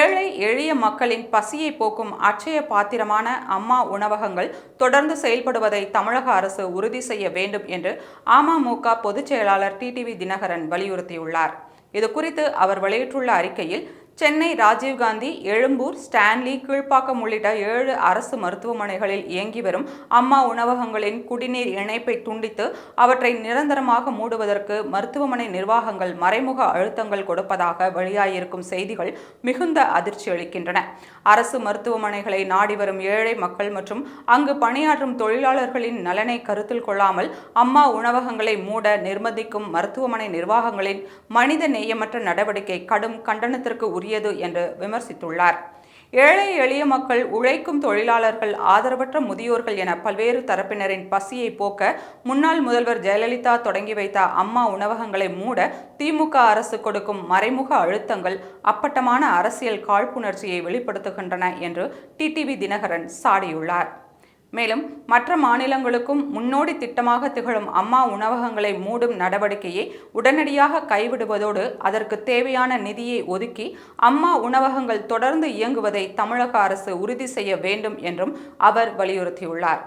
ஏழை எளிய மக்களின் பசியை போக்கும் அச்சய பாத்திரமான அம்மா உணவகங்கள் தொடர்ந்து செயல்படுவதை தமிழக அரசு உறுதி செய்ய வேண்டும் என்று அமமுக பொதுச் செயலாளர் டிடிவி தினகரன் வலியுறுத்தியுள்ளார். இது குறித்து அவர் வெளியிட்டுள்ள அறிக்கையில் சென்னை ராஜீவ்காந்தி எழும்பூர் ஸ்டான்லி கீழ்ப்பாக்கம் உள்ளிட்ட ஏழு அரசு மருத்துவமனைகளில் இயங்கி வரும் அம்மா உணவகங்களின் குடிநீர் இணைப்பை துண்டித்து அவற்றை நிரந்தரமாக மூடுவதற்கு மருத்துவமனை நிர்வாகங்கள் மறைமுக அழுத்தங்கள் கொடுப்பதாக வெளியாகியிருக்கும் செய்திகள் மிகுந்த அதிர்ச்சி அளிக்கின்றன. அரசு மருத்துவமனைகளை நாடி வரும் ஏழை மக்கள் மற்றும் அங்கு பணியாற்றும் தொழிலாளர்களின் நலனை கருத்தில் கொள்ளாமல் அம்மா உணவகங்களை மூட நிர்பந்திக்கும் மருத்துவமனை நிர்வாகங்களின் மனித நேயமற்ற நடவடிக்கை கடும் கண்டனத்திற்கு உரியது என்று விமர்சித்துள்ளார். ஏழை எளிய மக்கள் உழைக்கும் தொழிலாளர்கள் ஆதரவற்ற முதியோர்கள் என பல்வேறு தரப்பினரின் பசியை போக்க முன்னாள் முதல்வர் ஜெயலலிதா தொடங்கி வைத்த அம்மா உணவகங்களை மூட திமுக அரசு கொடுக்கும் மறைமுக அழுத்தங்கள் அப்பட்டமான அரசியல் காழ்ப்புணர்ச்சியை வெளிப்படுத்துகின்றன என்று டிடிவி தினகரன் சாடியுள்ளார். மேலும் மற்ற மாநிலங்களுக்கும் முன்னோடி திட்டமாக திகழும் அம்மா உணவகங்களை மூடும் நடவடிக்கையை உடனடியாக கைவிடுவதோடு அதற்கு தேவையான நிதியை ஒதுக்கி அம்மா உணவகங்கள் தொடர்ந்து இயங்குவதை தமிழக அரசு உறுதி செய்ய வேண்டும் என்றும் அவர் வலியுறுத்தியுள்ளார்.